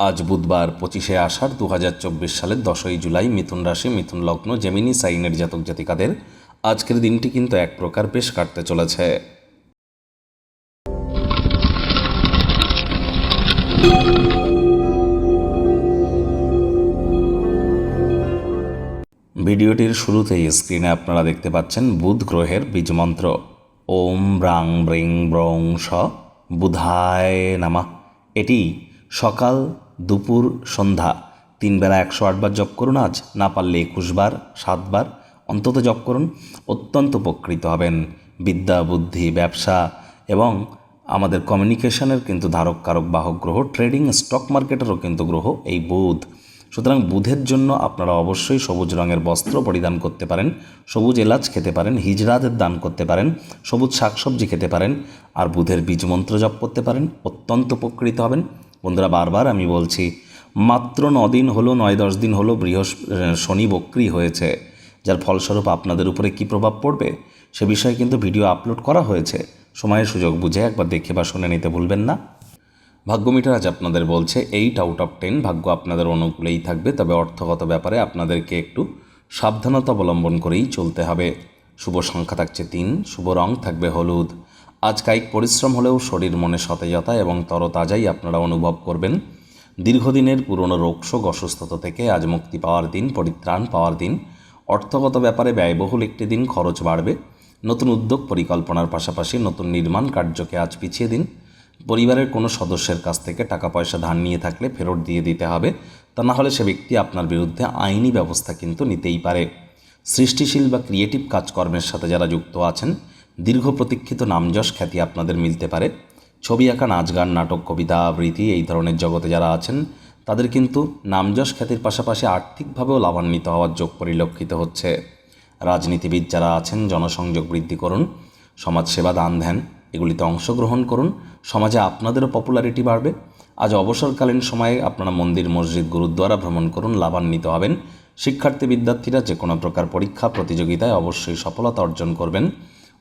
আজ বুধবার পঁচিশে আষাঢ় দু হাজার চব্বিশ সালের দশই জুলাই মিথুন রাশি, মিথুন লগ্ন, জেমিনি, সাইনের জাতক জাতিকাদের আজকের দিনটি কিন্তু এক প্রকার বেশ কাটতে চলেছে। ভিডিওটির শুরুতেই স্ক্রিনে আপনারা দেখতে পাচ্ছেন বুধ গ্রহের বীজমন্ত্র ওম ব্রাং ব্রিং ব্রং স বুধায় নামা। এটি সকাল দুপুর, সন্ধ্যা। তিন বেলা একশো আটবার জপ করুন আজ, না পারলে একুশবার সাতবার অন্তত জপ করুন, অত্যন্ত উপকৃত হবেন। বিদ্যা, বুদ্ধি, ব্যবসা এবং আমাদের কমিউনিকেশনের কিন্তু ধারক, কারক, বাহক গ্রহ, ট্রেডিং, স্টক মার্কেটেরও কিন্তু গ্রহ এই বুধ। সুতরাং বুধের জন্য আপনারা অবশ্যই সবুজ রঙের বস্ত্র পরিধান করতে পারেন, সবুজ এলাচ খেতে পারেন, হিজড়াদের দান করতে পারেন, সবুজ শাকসবজি খেতে পারেন, আর বুধের বীজ মন্ত্র জপ করতে পারেন, অত্যন্ত উপকৃত হবেন। বন্ধুরা, বারবার আমি বলছি, মাত্র দিন হলো, নয় দশ দিন হলো বৃহস্প শনি বক্রি হয়েছে। যার ফলস্বরূপ আপনাদের উপরে কী প্রভাব পড়বে সে বিষয়ে কিন্তু ভিডিও আপলোড করা হয়েছে। সময়ের সুযোগ বুঝে একবার দেখে বা শুনে নিতে ভুলবেন না। ভাগ্যমিটার আজ আপনাদের বলছে এইট আউট অফ টেন ভাগ্য আপনাদের অনুকূলেই থাকবে, তবে অর্থগত ব্যাপারে আপনাদেরকে একটু সাবধানতা অবলম্বন করেই চলতে হবে। শুভ সংখ্যা থাকছে তিন, শুভ রং থাকবে হলুদ। আজ কায়িক পরিশ্রম হলেও শরীর মনে সতেজতা এবং তরতাজাই আপনারা অনুভব করবেন। দীর্ঘদিনের পুরনো রোগশোক, অসুস্থতা থেকে আজ মুক্তি পাওয়ার দিন, পরিত্রাণ পাওয়ার দিন। অর্থগত ব্যাপারে ব্যয়বহুল একটি দিন, খরচ বাড়বে। নতুন উদ্যোগ পরিকল্পনার পাশাপাশি নতুন নির্মাণ কার্যকে আজ পিছিয়ে দিন। পরিবারের কোনো সদস্যের কাছ থেকে টাকা পয়সা ধার নিয়ে থাকলে ফেরত দিয়ে দিতে হবে। তা না হলে সে ব্যক্তি আপনার বিরুদ্ধে আইনি ব্যবস্থা কিন্তু নিতেই পারে। সৃষ্টিশীল বা ক্রিয়েটিভ কাজকর্মের সাথে যারা যুক্ত আছেন দীর্ঘ প্রতীক্ষিত নামযশ খ্যাতি আপনাদের মিলতে পারে। ছবি আঁকা, নাচ গান, নাটক, কবিতা, আবৃত্তি, এই ধরনের জগতে যারা আছেন, তাদের কিন্তু নামযশ খ্যাতির পাশাপাশি আর্থিকভাবেও লাভান্বিত হওয়ার যোগ পরিলক্ষিত হচ্ছে। রাজনীতিবিদ যারা আছেন, জনসংযোগ বৃদ্ধি করুন সমাজসেবা দান ধ্যান এগুলিতে অংশগ্রহণ করুন, সমাজে আপনাদেরও পপুলারিটি বাড়বে। আজ অবসরকালীন সময়ে আপনারা মন্দির, মসজিদ, গুরুদ্বারা ভ্রমণ করুন, লাভান্বিত হবেন। শিক্ষার্থী, বিদ্যার্থীরা যে কোনো প্রকার পরীক্ষা, প্রতিযোগিতায় অবশ্যই সফলতা অর্জন করবেন।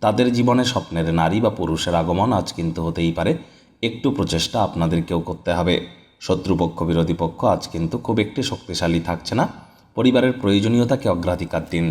তাদের জীবনে স্বপ্নের নারী বা পুরুষের আগমন আজ কিন্তু হতেই পারে। একটু প্রচেষ্টা আপনাদেরকেও করতে হবে। শত্রুপক্ষ, বিরোধী পক্ষ আজ কিন্তু খুব একটি শক্তিশালী থাকছে না। পরিবারের প্রয়োজনীয়তাকে অগ্রাধিকার দিন।